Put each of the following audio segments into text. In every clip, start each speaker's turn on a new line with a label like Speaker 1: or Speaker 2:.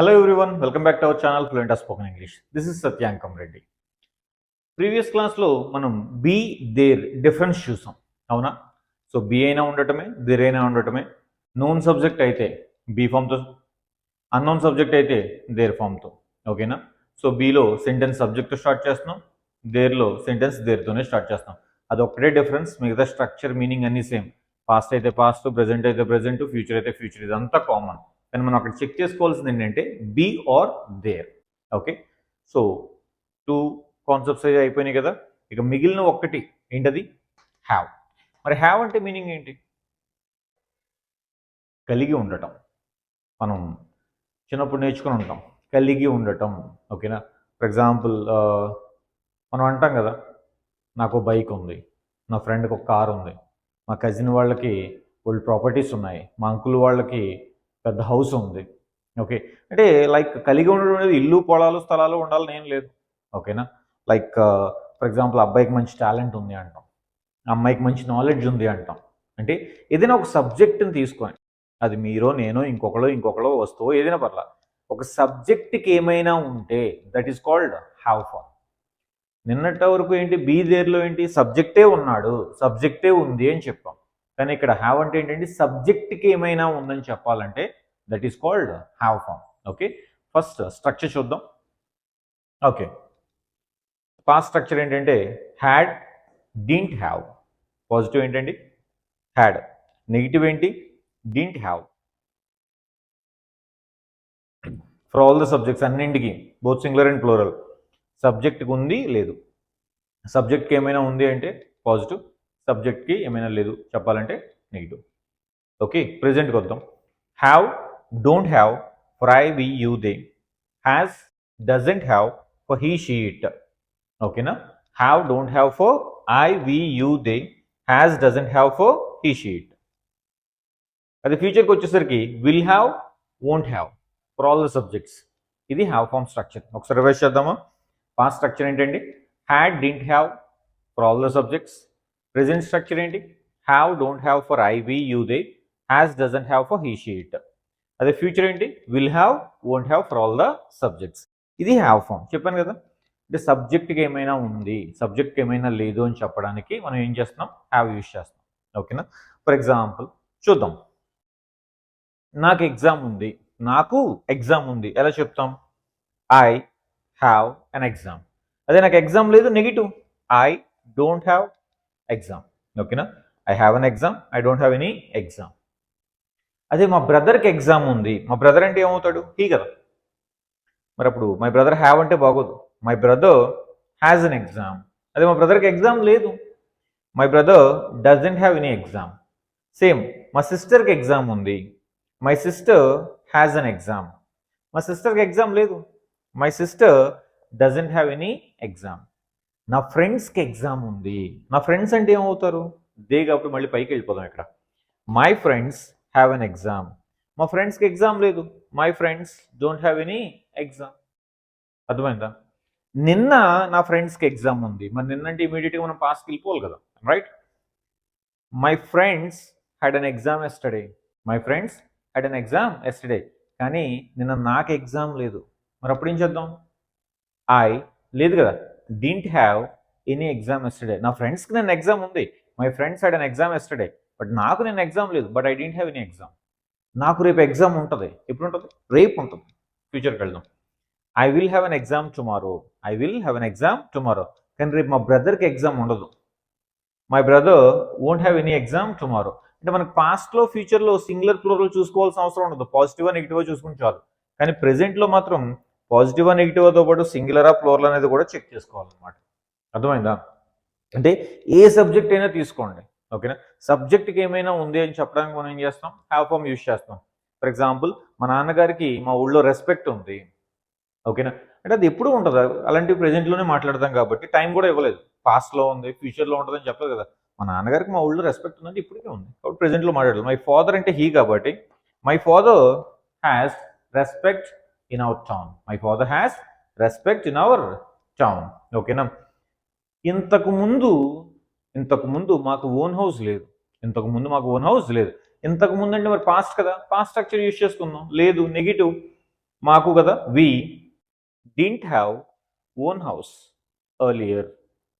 Speaker 1: Hello everyone welcome back to our channel Fluent Spoken English this is Satyankam Reddy previous క్లాస్లో మనం be there difference చూసాం అవునా so be అయినా ఉండటమే there అయినా ఉండటమే నోన్ సబ్జెక్ట్ అయితే బీ ఫామ్తో అన్నోన్ సబ్జెక్ట్ అయితే దేర్ ఫామ్తో ఓకేనా సో బీలో సెంటెన్స్ సబ్జెక్ట్ స్టార్ట్ చేస్తున్నాం దేర్లో సెంటెన్స్ దేర్తోనే స్టార్ట్ చేస్తాం అది ఒక్కటే డిఫరెన్స్ మిగతా స్ట్రక్చర్ మీనింగ్ అన్నీ సేమ్ పాస్ట్ అయితే పాస్ట్ ప్రజెంట్ అయితే ప్రజెంట్ ఫ్యూచర్ అయితే ఫ్యూచర్ ఇదంతా కామన్ కానీ మనం అక్కడ చెక్ చేసుకోవాల్సింది ఏంటంటే be are there okay so two concepts అయితే అయిపోయినాయి కదా. ఇక మిగిలిన ఒక్కటి ఏంటది? హ్యావ్ మరి హ్యావ్ అంటే మీనింగ్ ఏంటి? కలిగి ఉండటం. మనం చిన్నప్పుడు నేర్చుకుని ఉంటాం. కలిగి ఉండటం. ఓకేనా ఫర్ ఎగ్జాంపుల్ మనం అంటాం కదా నాకు బైక్ ఉంది. నా ఫ్రెండ్కి ఒక కార్ ఉంది. మా కజిన్ వాళ్ళకి ఓల్డ్ ప్రాపర్టీస్ ఉన్నాయి. మా అంకుల్ వాళ్ళకి పెద్ద హౌస్ ఉంది. ఓకే? అంటే లైక్ కలిగి ఉండడం అనేది ఇల్లు పొలాలు స్థలాలు ఉండాలని ఏం లేదు. ఓకేనా? లైక్ ఫర్ ఎగ్జాంపుల్ అబ్బాయికి మంచి టాలెంట్ ఉంది అంటాం. అమ్మాయికి మంచి నాలెడ్జ్ ఉంది అంటాం. అంటే ఏదైనా ఒక సబ్జెక్ట్ని తీసుకొని అది మీరో నేనో ఇంకొకలో ఇంకొకలో వస్తువు ఏదైనా పర్లా ఒక సబ్జెక్ట్కి ఏమైనా ఉంటే that is called have fun నిన్నటి వరకు ఏంటి బీ దేర్లో ఏంటి సబ్జెక్టే ఉన్నాడు సబ్జెక్టే ఉంది అని చెప్పాం. కానీ ఇక్కడ హ్యావ్ అంటే ఏంటంటే సబ్జెక్ట్కి ఏమైనా ఉందని చెప్పాలంటే that is called have form okay first structure చూద్దాం. ఓకే పాస్ట్ స్ట్రక్చర్ ఏంటంటే హ్యాడ్ డింట్ హ్యావ్ పాజిటివ్ ఏంటండి? హ్యాడ్ నెగిటివ్ ఏంటి? Didn't have for all the subjects అన్నింటికి బోత్ సింగులర్ అండ్ ప్లోరల్ సబ్జెక్ట్కి ఉంది లేదు. సబ్జెక్ట్కి ఏమైనా ఉంది అంటే పాజిటివ్ సబ్జెక్ట్కి ఏమైనా లేదు చెప్పాలంటే నెగిటివ్. ఓకే ప్రజెంట్కి వద్దాం. Have don't have for I we you they has doesn't have for he she it ఓకేనా? Have don't have for I we you they has doesn't have for he she it అది ఫ్యూచర్కి వచ్చేసరికి will have won't have for all the subjects ఇది have form structure ఒకసారి revise చేద్దామా? Past structure ఏంటండి? Had didn't have for all the subjects present structure ఏంటి? Have don't have for I we you they has doesn't have for he she it అదే future ఏంటి? Will have won't have for all the subjects. ఇది have form. చెప్పాను కదా? అంటే సబ్జెక్ట్కి ఏమైనా ఉంది సబ్జెక్ట్కి ఏమైనా లేదు అని చెప్పడానికి మనం ఏం చేస్తున్నాం? హ్యావ్ యూజ్ చేస్తాం ఓకేనా? ఫర్ ఎగ్జాంపుల్ చూద్దాం. నాకు ఎగ్జామ్ ఉంది. నాకు ఎగ్జామ్ ఉంది. ఎలా చెప్తాం? I have an exam. అదే నాకు ఎగ్జామ్ లేదు negative. I don't have exam ఓకేనా I have an exam I don't have any exam అదే మా బ్రదర్కి ఎగ్జామ్ ఉంది. మా బ్రదర్ అంటే ఏమవుతాడు? హీ కదా. మరి అప్పుడు మై బ్రదర్ హ్యావ్ అంటే బాగోదు. My brother has an exam అదే మా బ్రదర్కి ఎగ్జామ్ లేదు. My brother doesn't have any exam same మా సిస్టర్కి ఎగ్జామ్ ఉంది. My sister has an exam మా సిస్టర్కి ఎగ్జామ్ లేదు. My sister doesn't have any exam నా ఫ్రెండ్స్కి ఎగ్జామ్ ఉంది. నా ఫ్రెండ్స్ అంటే ఏమవుతారు? దే కాబట్టి మళ్ళీ పైకి వెళ్ళిపోదాం ఇక్కడ. My friends have an exam మా ఫ్రెండ్స్కి ఎగ్జామ్ లేదు. My friends don't have any exam అర్థమైందా? నిన్న నా ఫ్రెండ్స్కి ఎగ్జామ్ ఉంది. మరి నిన్నంటే ఇమీడియట్గా మనం పాస్కి వెళ్ళిపోవాలి కదా. Right my friends had an exam yesterday my friends had an exam yesterday కానీ నిన్న నాకు ఎగ్జామ్ లేదు. మరి అప్పుడు ఏం చేద్దాం? ఐ లేదు కదా. Didn't have any exam yesterday నా ఫ్రెండ్స్కి నేను ఎగ్జామ్ ఉంది. My friends had an exam yesterday but నాకు నేను ఎగ్జామ్ లేదు but I didn't have any exam నాకు రేపు ఎగ్జామ్ ఉంటుంది. ఎప్పుడు ఉంటుంది రేపు ఉంటుంది. ఫ్యూచర్కి వెళ్దాం. I will have an exam tomorrow I will have an exam tomorrow కానీ రేపు మా బ్రదర్కి ఎగ్జామ్ ఉండదు. My brother won't have any exam tomorrow అంటే మనకి పాస్ట్లో ఫ్యూచర్లో సింగులర్ ప్లూరల్ చూసుకోవాల్సిన అవసరం ఉండదు. పాజిటివ్ నెగిటివ్ చూసుకుని చాలు. కానీ ప్రెజెంట్లో మాత్రం పాజిటివ్ నెగిటివ్తో పాటు సింగులరా ఫ్లోర్లు అనేది కూడా చెక్ చేసుకోవాలన్నమాట. అర్థమైందా? అంటే ఏ సబ్జెక్ట్ అయినా తీసుకోండి. ఓకేనా? సబ్జెక్ట్కి ఏమైనా ఉంది అని చెప్పడానికి మనం ఏం చేస్తాం? హ్యావ్ ఫామ్ యూజ్ చేస్తాం. ఫర్ ఎగ్జాంపుల్ మా నాన్నగారికి మా ఊళ్ళో రెస్పెక్ట్ ఉంది. ఓకేనా? అంటే అది ఎప్పుడు ఉంటుంది? అలాంటి ప్రెజెంట్లోనే మాట్లాడతాం కాబట్టి టైం కూడా ఇవ్వలేదు. పాస్ట్లో ఉంది ఫ్యూచర్లో ఉంటుందని చెప్పలేదు కదా. మా నాన్నగారికి మా ఊళ్ళో రెస్పెక్ట్ ఉందంటే ఇప్పటికే ఉంది. కాబట్టి ప్రజెంట్లో మాట్లాడలేదు. మై ఫాదర్ అంటే హీ కాబట్టి my father has respect in our town my father has respect in our town ఓకేనా ఇంతకు ముందు ఇంతకు ముందు మాకు ఓన్ హౌస్ లేదు. ఇంతకు ముందు మాకు ఓన్ హౌస్ లేదు. ఇంతకు ముందు అంటే మరి పాస్ట్ కదా? పాస్ట్ స్ట్రక్చర్ యూజ్ చేసుకుందాం. లేదు నెగిటివ్ మాకు కదా we didn't have own house earlier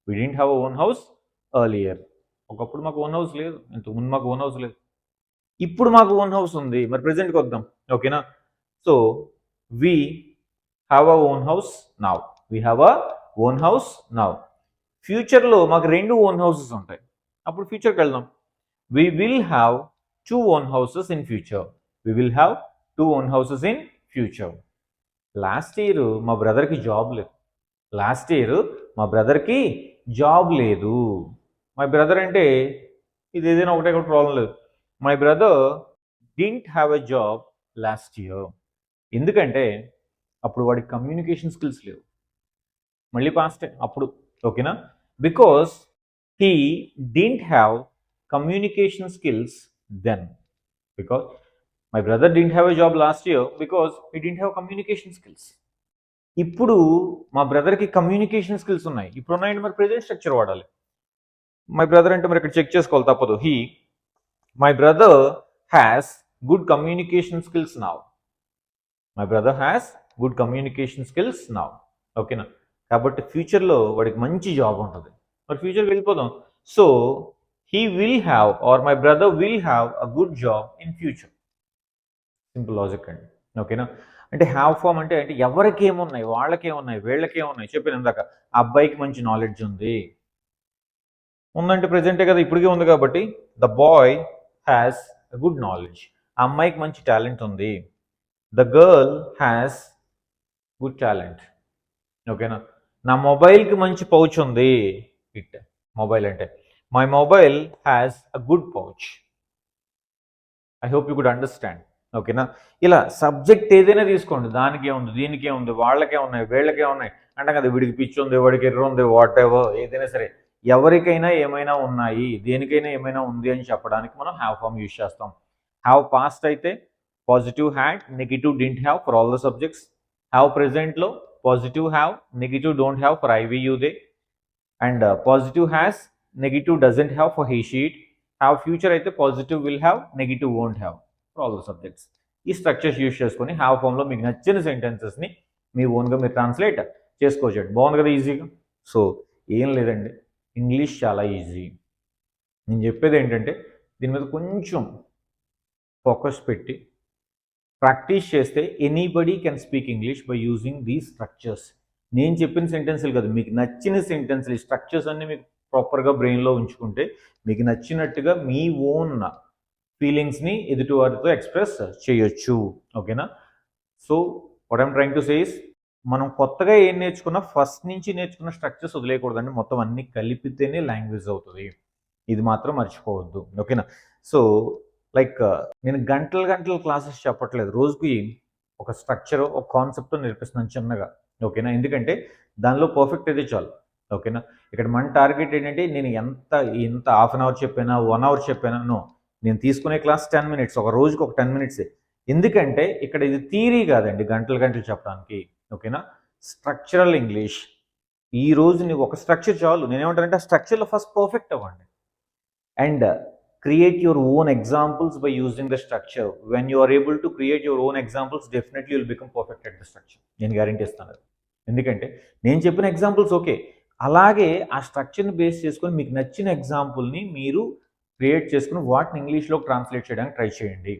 Speaker 1: we didn't have own house earlier ఒకప్పుడు మాకు ఓన్ హౌస్ లేదు. ఇంతకుముందు మాకు ఓన్ హౌస్ లేదు. ఇప్పుడు మాకు ఓన్ హౌస్ ఉంది. మరి ప్రెజెంట్కి వద్దాం. ఓకేనా so we have a own house now we have a own house now ఫ్యూచర్లో మాకు రెండు ఓన్ హౌసెస్ ఉంటాయి. అప్పుడు ఫ్యూచర్కి వెళ్దాం. We will have two own houses in future we will have two own houses in future last year మా బ్రదర్కి job లేదు. లాస్ట్ ఇయర్ మా బ్రదర్కి జాబ్ లేదు. మై బ్రదర్ అంటే ఇది ఏదైనా ఒకటే ఒకటి ప్రాబ్లం లేదు. My brother didn't have a job last year ఎందుకంటే అప్పుడు వాడికి కమ్యూనికేషన్ స్కిల్స్ లేవు. మళ్ళీ పాస్టే అప్పుడు ఓకేనా because he didn't have communication skills then because my brother didn't have a job last year because he didn't have communication skills ఇప్పుడు మా బ్రదర్కి కమ్యూనికేషన్ స్కిల్స్ ఉన్నాయి. ఇప్పుడు ఉన్నాయంటే మరి ప్రెజెంట్ స్ట్రక్చర్ వాడాలి. మై బ్రదర్ అంటే మరి ఇక్కడ చెక్ చేసుకోవాలి తప్పదు. He my brother has good communication skills now my brother has good communication skills నా ఓకేనా కాబట్టి ఫ్యూచర్లో వాడికి మంచి జాబ్ ఉంటుంది మరి ఫ్యూచర్ వెళ్ళిపోదాం so he will have or my brother will have a good job in future simple logic అండి. ఓకేనా అంటే హ్యావ్ ఫామ్ అంటే అంటే ఎవరికి ఏమున్నాయి? వాళ్ళకి ఏమున్నాయి? వీళ్ళకి ఏమున్నాయి? చెప్పిన ఇందాక అబ్బాయికి మంచి నాలెడ్జ్ ఉంది. ఉందంటే ప్రజెంటే కదా? ఇప్పటికే ఉంది కాబట్టి the boy has good knowledge అమ్మాయికి మంచి టాలెంట్ ఉంది. The girl has good talent ఓకేనా నా? మొబైల్కి మంచి పౌచ్ ఉంది. ఇట్ మొబైల్ అంటే. My mobile has a good pouch I hope you good understand ఓకేనా ఇలా సబ్జెక్ట్ ఏదైనా తీసుకోండి. దానికే ఉంది దీనికే ఉంది వాళ్ళకే ఉన్నాయి? వీళ్ళకే ఉన్నాయి? అంటే కదా వీడికి పిచ్చి ఉంది వాడికి ఎర్ర ఉంది వాట్ ఎవర్ ఏదైనా సరే. ఎవరికైనా ఏమైనా ఉన్నాయి? దేనికైనా ఏమైనా ఉంది అని చెప్పడానికి మనం హ్యావ్ ఫామ్ యూజ్ చేస్తాం. హ్యావ్ పాస్ట్ అయితే positive had negative didn't have for all the subjects have ప్రెజెంట్లో positive have negative don't have for I we you they and positive has negative doesn't have for he she it have future అయితే positive will have negative won't have for all the subjects ఈ structures use చేసుకొని have ఫామ్లో మీకు నచ్చిన సెంటెన్సెస్ని మీ ఓన్గా మీరు translate చేసుకోవచ్చు. బాగుంది కదా ఈజీగా సో ఏం లేదండి. ఇంగ్లీష్ చాలా ఈజీ నేను చెప్పేది ఏంటంటే దీని మీద కొంచెం ఫోకస్ పెట్టి ప్రాక్టీస్ చేస్తే anybody can speak English by using the structures నేను చెప్పిన సెంటెన్స్లు కాదు మీకు నచ్చిన సెంటెన్స్లు ఈ స్ట్రక్చర్స్ అన్ని మీకు ప్రాపర్గా బ్రెయిన్లో ఉంచుకుంటే మీకు నచ్చినట్టుగా మీ ఓన్ ఫీలింగ్స్ని ఎదుటి వారితో ఎక్స్ప్రెస్ చేయొచ్చు. ఓకేనా? So what I'm trying to says మనం కొత్తగా ఏం నేర్చుకున్నా ఫస్ట్ నుంచి నేర్చుకున్న స్ట్రక్చర్స్ వదిలేయకూడదండి. మొత్తం అన్ని కలిపితేనే లాంగ్వేజ్ అవుతుంది. ఇది మాత్రం మర్చిపోవద్దు. ఓకేనా? సో లైక్ నేను గంటల గంటల క్లాసెస్ చెప్పట్లేదు. రోజుకి ఒక స్ట్రక్చర్ ఒక కాన్సెప్ట్ నేర్పిస్తున్నాను చిన్నగా. ఓకేనా? ఎందుకంటే దానిలో పర్ఫెక్ట్ అయితే చాలు. ఓకేనా? ఇక్కడ మన టార్గెట్ ఏంటంటే నేను ఎంత ఎంత హాఫ్ అన్ అవర్ చెప్పానా వన్ అవర్ చెప్పానా? నో. నేను తీసుకునే క్లాస్ టెన్ మినిట్స్ ఒక రోజుకి ఒక టెన్ మినిట్సే. ఎందుకంటే ఇక్కడ ఇది థీరీ కాదండి గంటలు గంటలు చెప్పడానికి. ఓకేనా? Structural English. ఈ రోజు నీకు ఒక స్ట్రక్చర్ చాలు. నేనేమంటానంటే ఆ స్ట్రక్చర్లో ఫస్ట్ పర్ఫెక్ట్ అవ్వండి. And create your own examples by using the structure when you are able to create your own examples definitely will become perfect at the structure నేను గ్యారంటీ ఇస్తాను ఎందుకంటే నేను చెప్పిన ఎగ్జాంపుల్స్ ఓకే అలాగే ఆ స్ట్రక్చర్ని బేస్ చేసుకొని మీకు నచ్చిన ఎగ్జాంపుల్ని మీరు క్రియేట్ చేసుకుని వాటిని ఇంగ్లీష్లో ట్రాన్స్లేట్ చేయడానికి ట్రై చేయండి.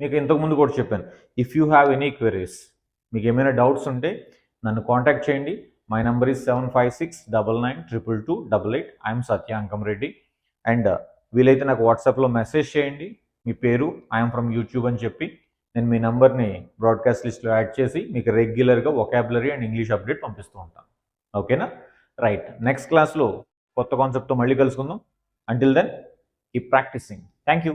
Speaker 1: మీకు ఇంతకుముందు కూడా చెప్పాను. If you have any queries మీకు ఏమైనా డౌట్స్ ఉంటే నన్ను కాంటాక్ట్ చేయండి. My number is seven five six double nine triple two double eight I'm Satyankam Reddy and వీలైతే నాకు వాట్సాప్లో మెసేజ్ చేయండి. మీ పేరు ఐఎమ్ ఫ్రమ్ యూట్యూబ్ అని చెప్పి నేను మీ నంబర్ని బ్రాడ్కాస్ట్ లిస్ట్లో యాడ్ చేసి మీకు రెగ్యులర్గా ఒకాబులరీ అండ్ ఇంగ్లీష్ అప్డేట్ పంపిస్తూ ఉంటాను. ఓకేనా? రైట్. నెక్స్ట్ క్లాస్లో కొత్త కాన్సెప్ట్తో మళ్ళీ కలుసుకుందాం. అంటిల్ దెన్ ఈ ప్రాక్టీసింగ్ థ్యాంక్ యూ